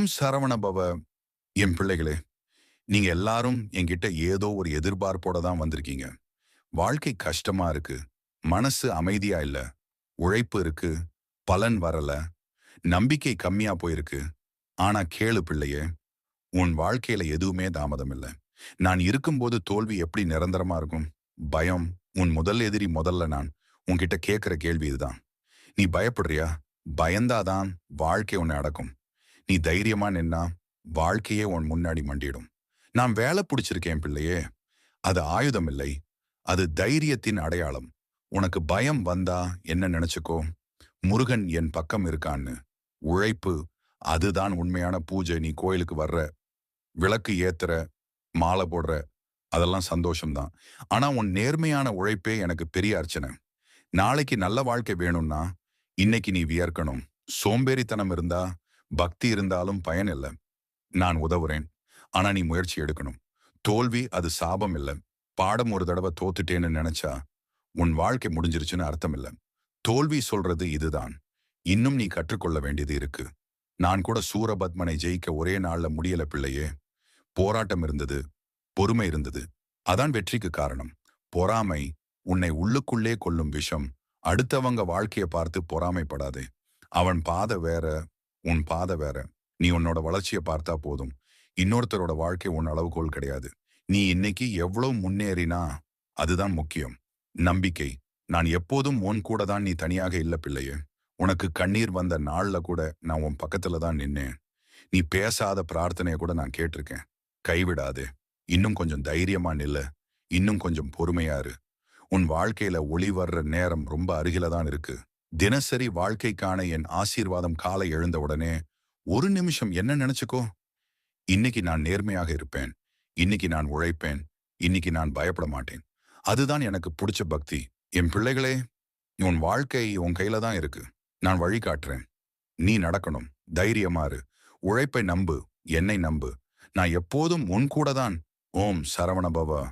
ஓம் சரவண பவ என் பிள்ளைகளே நீங்க எல்லாரும் என்கிட்ட ஏதோ ஒரு எதிர்பார்ப்போட தான் வந்திருக்கீங்க. வாழ்க்கை கஷ்டமா இருக்கு மனசு அமைதியா இல்ல உழைப்பு இருக்கு பலன் வரல நம்பிக்கை கம்மியா போயிருக்கு. ஆனா கேளு பிள்ளையே உன் வாழ்க்கையில எதுவுமே தாமதம் இல்லை. நான் இருக்கும்போது தோல்வி எப்படி நிரந்தரமா இருக்கும்? பயம் உன் முதல் எதிரி முதல்ல நான் உன்கிட்ட கேட்கிற கேள்வி இதுதான். நீ பயப்படுறியா? பயந்தாதான் வாழ்க்கை உன்னை அடக்கும். நீ தைரியமா நின்னா வாழ்க்கையே உன் முன்னாடி மண்டிடும். நான் வேலை பிடிச்சிருக்கேன் பிள்ளையே. அது ஆயுதம் இல்லை. அது தைரியத்தின் அடையாளம். உனக்கு பயம் வந்தா என்ன நினைச்சுக்கோ? முருகன் என் பக்கம் இருக்கான்னு. உழைப்பு. அதுதான் உண்மையான பூஜை. நீ கோயிலுக்கு வர்ற. விளக்கு ஏத்துற. மாலை போடுற. அதெல்லாம் சந்தோஷம்தான். ஆனா உன் நேர்மையான உழைப்பே எனக்கு பெரிய அர்ச்சனை. நாளைக்கு நல்ல வாழ்க்கை வேணும்னா இன்னைக்கு நீ வியர்க்கணும். சோம்பேறித்தனம் இருந்தா பக்தி இருந்தாலும் பயன் இல்லை. நான் உதவுறேன். ஆனா நீ முயற்சி எடுக்கணும். தோல்வி அது சாபம் இல்லை. பாடம் ஒரு தடவை தோத்துட்டேன்னு நினைச்சா உன் வாழ்க்கை முடிஞ்சிருச்சுன்னு அர்த்தம் இல்லை. தோல்வி சொல்றது இதுதான். இன்னும் நீ கற்றுக்கொள்ள வேண்டியது இருக்கு. நான் கூட சூரபத்மனை ஜெயிக்க ஒரே நாள்ல முடியல பிள்ளையே. போராட்டம் இருந்தது. பொறுமை இருந்தது. அதான் வெற்றிக்கு காரணம். பொறாமை உன்னை உள்ளுக்குள்ளே கொள்ளும் விஷம். அடுத்தவங்க வாழ்க்கையை பார்த்து பொறாமைப்படாதே. அவன் பாதை வேற உன் பாதை வேற. நீ உன்னோட வளர்ச்சியை பார்த்தா போதும். இன்னொருத்தரோட வாழ்க்கை உன் அளவுகோல் கிடையாது. நீ இன்னைக்கு எவ்வளவு முன்னேறினா அதுதான் முக்கியம். நம்பிக்கை. நான் எப்போதும் உன் கூட தான் நீ தனியாக இல்ல பிள்ளையே. உனக்கு கண்ணீர் வந்த நாள்ல கூட நான் உன் பக்கத்துல தான் நின்னேன். நீ பேசாத பிரார்த்தனைய கூட நான் கேட்டிருக்கேன். கைவிடாதே. இன்னும் கொஞ்சம் தைரியமா நில்ல. இன்னும் கொஞ்சம் பொறுமையா இரு. உன் வாழ்க்கையில ஒளி வர்ற நேரம் ரொம்ப அருகில தான் இருக்கு. தினசரி வாழ்க்கைக்கான என் ஆசீர்வாதம் காலை எழுந்த உடனே ஒரு நிமிஷம் என்ன நினைச்சுக்கோ? இன்னைக்கு நான் நேர்மையாக இருப்பேன். இன்னைக்கு நான் உழைப்பேன். இன்னைக்கு நான் பயப்பட மாட்டேன். அதுதான் எனக்கு பிடிச்ச பக்தி. என் பிள்ளைகளே உன் வாழ்க்கை உன் கையில தான் இருக்கு. நான் வழி காட்டுறேன். நீ நடக்கணும். தைரியமாறு உழைப்பை நம்பு. என்னை நம்பு. நான் எப்போதும் உன் கூட தான். ஓம் சரவணபவா